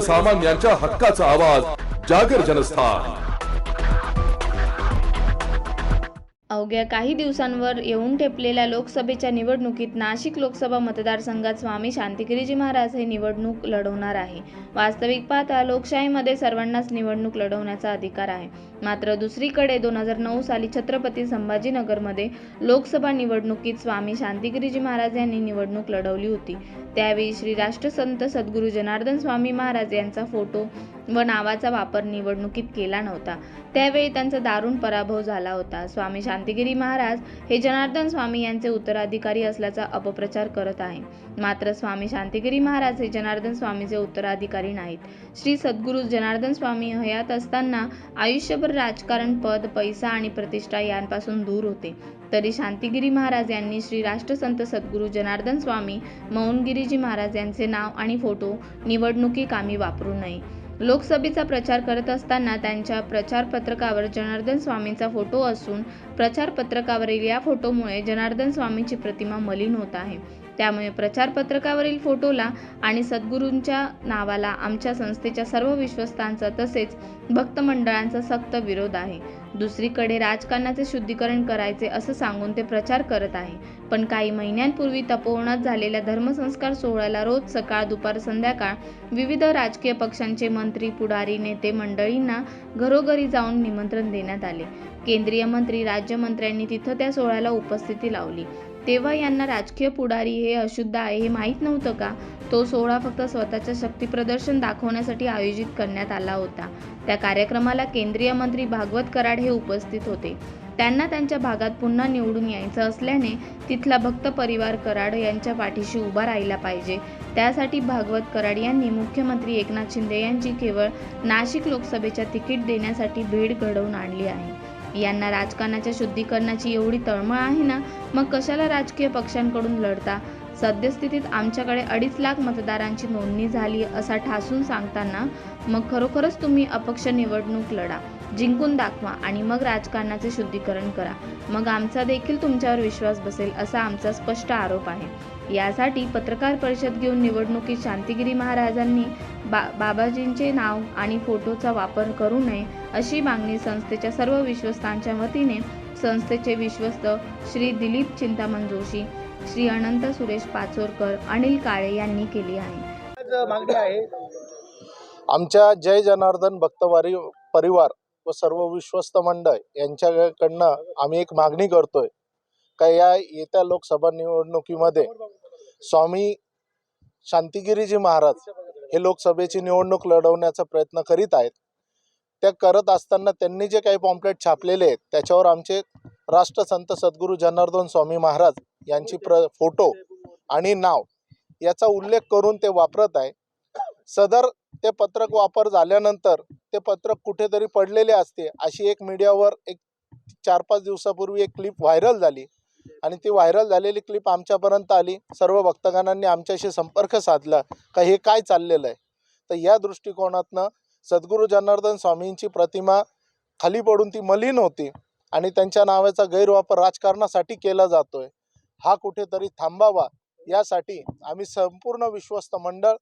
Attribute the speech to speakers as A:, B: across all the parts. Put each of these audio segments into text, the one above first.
A: सर्वसामान्यांच्या हक्काचा आवाज जागर जनस्थान.
B: अवघ्या काही दिवसांवर येऊन ठेपलेल्या लोकसभेच्या निवडणुकीत नाशिक लोकसभा मतदारसंघात स्वामी शांतिगिरीजी महाराज हे निवडणूक लढवणार आहे. वास्तविक पाहता लोकशाहीमध्ये सर्वांनाच निवडणूक लढवण्याचा अधिकार आहे. मात्र दुसरीकडे दोन हजार नऊ साली छत्रपती संभाजीनगरमध्ये लोकसभा निवडणुकीत स्वामी शांतिगिरीजी महाराज यांनी निवडणूक लढवली होती. त्यावेळी श्री राष्ट्रसंत सद्गुरू जनार्दन स्वामी महाराज यांचा फोटो व नावाचा वापर निवडणुकीत केला नव्हता. त्यावेळी त्यांचा दारुण पराभव झाला होता. स्वामी शांतिगिरी महाराज हे जनार्दन स्वामी यांचे उत्तराधिकारी असल्याचा अपप्रचार करत आहे. मात्र स्वामी शांतिगिरी महाराज हे जनार्दन स्वामीचे उत्तराधिकारी नाहीत. श्री सद्गुरू जनार्दन स्वामी हयात असताना आयुष्यभर राजकारण पद पैसा आणि प्रतिष्ठा यांपासून दूर होते. तरी शांतिगिरी महाराज यांनी श्री राष्ट्रसंत सद्गुरू जनार्दन स्वामी मौनगिरीजी महाराज यांचे नाव आणि फोटो निवडणुकी कामी वापरू नये. लोकसभेचा प्रचार करत असताना त्यांच्या प्रचार पत्रकावर जनार्दन स्वामींचा फोटो असून प्रचार पत्रकावरील या फोटोमुळे जनार्दन स्वामींची प्रतिमा मलिन होत आहे. त्यामुळे प्रचार पत्रकावरील फोटोला आणि सद्गुरूंच्या नावाला आमच्या संस्थेच्या सर्व विश्वस्तांचा तसेच भक्तमंडळांचा सक्त विरोध आहे. दुसरीकडे राजकारणाचे शुद्धीकरण करायचे असं सांगून ते प्रचार करत आहे. पण काही महिन्यांपूर्वी तपोवनात झालेल्या धर्मसंस्कार सोहळ्याला रोज सकाळ दुपार संध्याकाळ विविध राजकीय पक्षांचे मंत्री पुढारी नेते मंडळींना घरोघरी जाऊन निमंत्रण देण्यात आले. केंद्रीय मंत्री राज्यमंत्र्यांनी तिथं त्या सोहळ्याला उपस्थिती लावली. तेव्हा यांना राजकीय पुढारी हे अशुद्ध आहे हे माहीत नव्हतं का? तो सोहळा फक्त स्वतःचं शक्तीप्रदर्शन दाखवण्यासाठी आयोजित करण्यात आला होता. त्या कार्यक्रमाला केंद्रीय मंत्री भागवत कराड हे उपस्थित होते. त्यांना त्यांच्या भागात पुन्हा निवडून यायचं असल्याने तिथला भक्त परिवार कराड यांच्या पाठीशी उभा राहिला पाहिजे. त्यासाठी भागवत कराड यांनी मुख्यमंत्री एकनाथ शिंदे यांची केवळ नाशिक लोकसभेच्या तिकीट देण्यासाठी भेट घडवून आणली आहे. यांना राजकारणाच्या शुद्धीकरणाची एवढी तळमळ आहे ना मग कशाला राजकीय पक्षांकडून लढता? सद्यस्थितीत आमच्याकडे अडीच लाख मतदारांची नोंदणी झाली असा ठासून सांगताना मग खरोखरच तुम्ही अपक्ष निवडणूक लढा जिंकून दाखवा आणि मग राजकारणाचे शुद्धीकरण करा. मग आमचा देखील तुमच्यावर विश्वास बसेल असा आमचा स्पष्ट आरोप आहे. यासाठी पत्रकार परिषद घेऊन निवडणुकीत शांतिगिरी महाराजांनी बा बाबाजींचे नाव आणि फोटोचा वापर करू नये अशी मागणी संस्थेच्या सर्व विश्वस्तांच्या वतीने संस्थेचे विश्वस्त श्री दिलीप चिंतामण जोशी श्री अनंत सुरेश पाचोरकर अनिल काळे यांनी केली आहे.
C: मागणी आहे
D: आमच्या जय जनार्दन भक्तवारी परिवार व सर्व विश्वस्त मंडळ यांच्याकडनं आम्ही एक मागणी करतोय का या येत्या लोकसभा निवडणुकीमध्ये स्वामी शांतिगिरीजी महाराज हे लोकसभेची निवडणूक लढवण्याचा प्रयत्न करीत आहेत. त्या करत असताना त्यांनी जे काही पॉम्पलेट छापलेले आहेत त्याच्यावर आमचे राष्ट्रसंत सद्गुरू जनार्दन स्वामी महाराज यांची प्र फोटो आणि नाव याचा उल्लेख करून ते वापरत आहे. सदर ते पत्रक वापर झाल्यानंतर ते पत्रक कुठेतरी पडलेले असते अशी एक मीडियावर एक चार पाच दिवसापूर्वी एक क्लिप व्हायरल झाली आणि ती व्हायरल झालेली क्लिप आमच्यापर्यंत आली. सर्व भक्तगणांनी आमच्याशी संपर्क साधला का हे काय चाललेलं आहे? तर या दृष्टिकोनातनं सद्गुरू जनार्दन स्वामींची प्रतिमा खाली पडून ती मलिन होती आणि त्यांच्या नावाचा गैरवापर राजकारणासाठी केला जातोय. हा कुठेतरी थांबावा यासाठी आम्ही संपूर्ण विश्वस्त मंडळ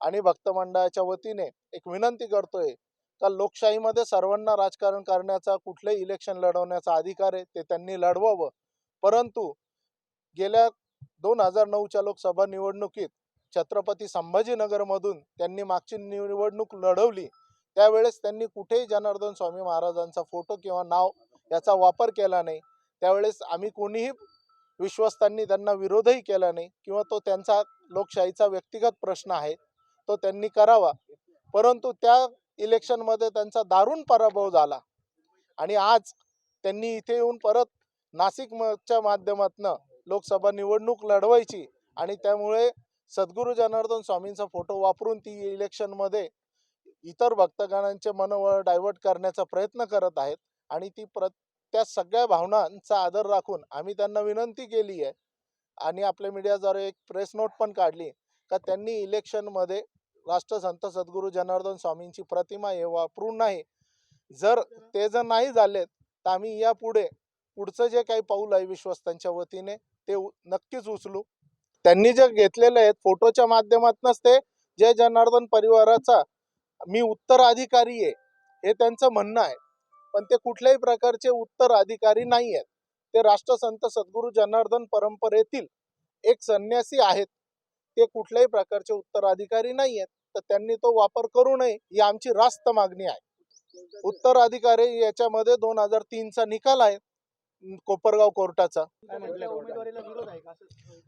D: आणि भक्त मंडळाच्या वतीने एक विनंती करतोय का लोकशाहीमध्ये सर्वांना राजकारण करण्याचा कुठलंही इलेक्शन लढवण्याचा अधिकार आहे ते त्यांनी लढवावं. परंतु गेल्या दोन हजार नऊच्या लोकसभा निवडणुकीत छत्रपती संभाजीनगरमधून त्यांनी मागची निवडणूक लढवली. त्यावेळेस त्यांनी कुठेही जनार्दन स्वामी महाराजांचा फोटो किंवा नाव याचा वापर केला नाही. त्यावेळेस आम्ही कोणीही विश्वस्तांनी त्यांना विरोधही केला नाही किंवा तो त्यांचा लोकशाहीचा व्यक्तिगत प्रश्न आहे तो त्यांनी करावा. परंतु त्या इलेक्शनमध्ये त्यांचा दारुण पराभव झाला. आणि आज त्यांनी इथे येऊन परत नाशिकच्या माध्यमातनं लोकसभा निवडणूक लढवायची आणि त्यामुळे सद्गुरू जनार्दन स्वामींचा फोटो वापरून ती इलेक्शनमध्ये इतर भक्तगणांचे मनोबळ डायव्हर्ट करण्याचा प्रयत्न करत आहेत आणि ती प्र त्या सगळ्या भावनांचा आदर राखून आम्ही त्यांना विनंती केली आहे. आणि आपल्या मीडियाद्वारे एक प्रेस नोट पण काढली का त्यांनी इलेक्शनमध्ये राष्ट्रसंत सद्गुरू जनार्दन स्वामींची प्रतिमा हे वापरून नाही. जर ते जर नाही झाले तर आम्ही यापुढे पुढचं जे काही पाऊल आहे विश्वस्तांच्या वतीने ते उ- नक्कीच उचलू. त्यांनी जे घेतलेले आहेत फोटोच्या माध्यमातूनच ते जय जनार्दन परिवाराचा मी उत्तराधिकारी आहे हे त्यांचं म्हणणं आहे. पण ते कुठल्याही प्रकारचे उत्तराधिकारी नाही आहेत ते राष्ट्रसंत सद्गुरू जनार्दन परंपरेतील एक संन्यासी आहेत. ते कुठल्याही प्रकारचे उत्तराधिकारी नाही आहेत तर त्यांनी तो वापर करू नये ही आमची रास्त मागणी आहे. उत्तराधिकारी याच्यामध्ये दोन हजार तीनचा निकाल आहे कोपरगाव कोर्टाचा.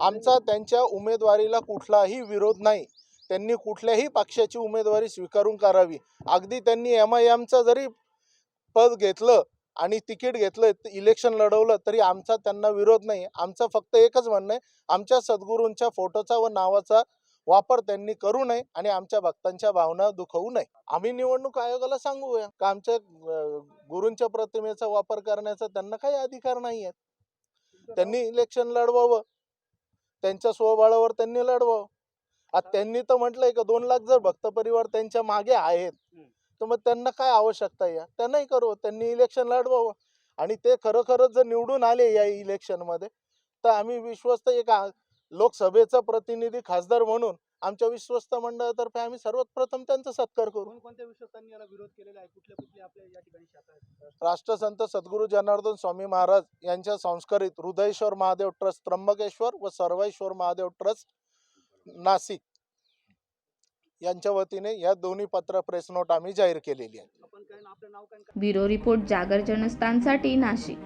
D: आमचा त्यांच्या उमेदवारीला कुठलाही विरोध नाही. त्यांनी कुठल्याही पक्षाची उमेदवारी स्वीकारून करावी. अगदी त्यांनी एम आय एमचा जरी पद घेतलं आणि तिकीट घेतलं इलेक्शन लढवलं तरी आमचा त्यांना विरोध नाही. आमचं फक्त एकच म्हणणं आहे आमच्या सद्गुरूंच्या फोटोचा व नावाचा वापर त्यांनी करू नये आणि आमच्या भक्तांच्या भावना दुखवू नये. आम्ही निवडणूक आयोगाला सांगूया का? आमच्या गुरूंच्या प्रतिमेचा वापर करण्याचा त्यांना काही अधिकार नाही आहेत त्यांनी इलेक्शन लढवावं. त्यांच्या स्वबळावर त्यांनी लढवावं. आता त्यांनी तर म्हटलंय का दोन लाख जर भक्त परिवार त्यांच्या मागे आहेत तर मग त्यांना काय आवश्यकता आहे या? त्यांनाही करू त्यांनी इलेक्शन लढवावं. आणि ते खरोखरच जर निवडून आले या इलेक्शनमध्ये तर आम्ही विश्वस्त एक लोकसभेचा प्रतिनिधी खासदार म्हणून आमच्या विश्वस्त मंडळातर्फे आम्ही सर्वात प्रथम त्यांचा सत्कार करू.
C: कोणकोणत्या विश्वासांनी याला विरोध केलेला आहे? कुठल्या कुठल्या आपल्या या ठिकाणी शाखा आहेत?
D: राष्ट्रसंत सद्गुरू जनार्दन स्वामी महाराज यांच्या संस्कारित हृदयेश्वर महादेव ट्रस्ट त्र्यंबकेश्वर व सर्वेश्वर महादेव ट्रस्ट नाशिक. यांच्या वतीने या दोन्ही पत्र प्रेस नोट आम्ही जाहीर केलेली आहे
B: ब्युरो रिपोर्ट जागर जनस्थानसाठी नाशिक.